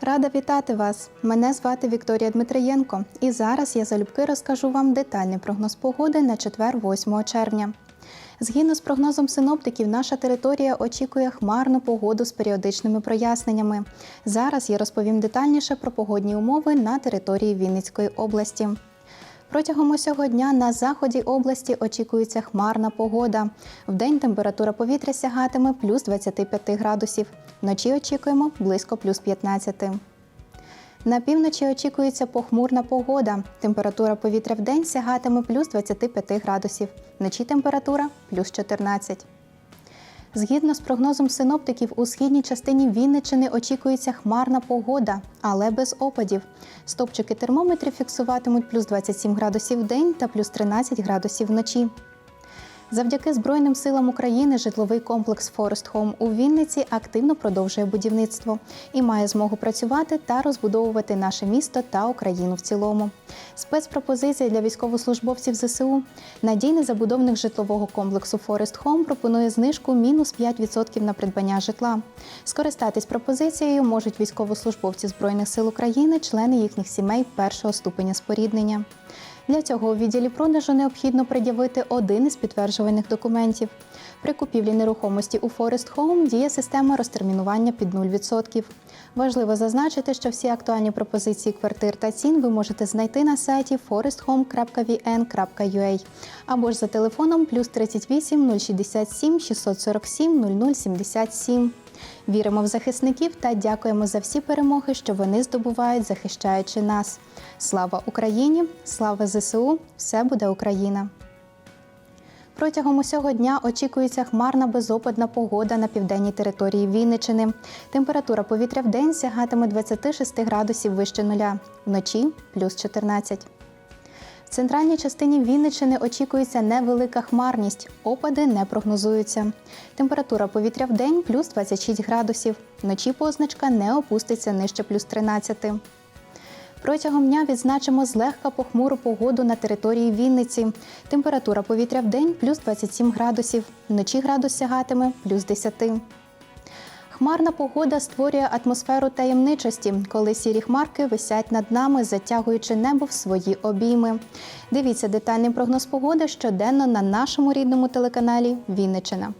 Рада вітати вас! Мене звати Вікторія Дмитриєнко, і зараз я залюбки розкажу вам детальний прогноз погоди на четвер, 8 червня. Згідно з прогнозом синоптиків, наша територія очікує хмарну погоду з періодичними проясненнями. Зараз я розповім детальніше про погодні умови на території Вінницької області. Протягом усього дня на заході області очікується хмарна погода. Вдень температура повітря сягатиме плюс 25 градусів. Вночі очікуємо близько плюс 15. На півночі очікується похмурна погода. Температура повітря вдень сягатиме плюс 25 градусів. Вночі температура плюс 14. Згідно з прогнозом синоптиків, у східній частині Вінничини очікується хмарна погода, але без опадів. Стопчики термометрів фіксуватимуть плюс 27 градусів в день та плюс 13 градусів вночі. Завдяки Збройним силам України житловий комплекс Forest Home у Вінниці активно продовжує будівництво і має змогу працювати та розбудовувати наше місто та Україну в цілому. Спецпропозиція для військовослужбовців ЗСУ. Надійний забудовник житлового комплексу Forest Home пропонує знижку мінус 5% на придбання житла. Скористатись пропозицією можуть військовослужбовці Збройних сил України, члени їхніх сімей першого ступеня споріднення. Для цього у відділі продажу необхідно пред'явити один із підтверджувальних документів. При купівлі нерухомості у Forest Home діє система розтермінування під 0%. Важливо зазначити, що всі актуальні пропозиції квартир та цін ви можете знайти на сайті foresthome.vn.ua або ж за телефоном плюс 38 067 647 0077. Віримо в захисників та дякуємо за всі перемоги, що вони здобувають, захищаючи нас. Слава Україні! Слава ЗСУ! Все буде Україна! Протягом усього дня очікується хмарна безопадна погода на південній території Вінничини. Температура повітря в день сягатиме 26 градусів вище нуля, вночі плюс 14. Центральній частині Вінничини очікується невелика хмарність, опади не прогнозуються. Температура повітря в день плюс 26 градусів, вночі позначка не опуститься нижче плюс 13. Протягом дня відзначимо злегка похмуру погоду на території Вінниці. Температура повітря в день плюс 27 градусів, вночі градус сягатиме плюс 10. Хмарна погода створює атмосферу таємничості, коли сірі хмарки висять над нами, затягуючи небо в свої обійми. Дивіться детальний прогноз погоди щоденно на нашому рідному телеканалі Вінничина.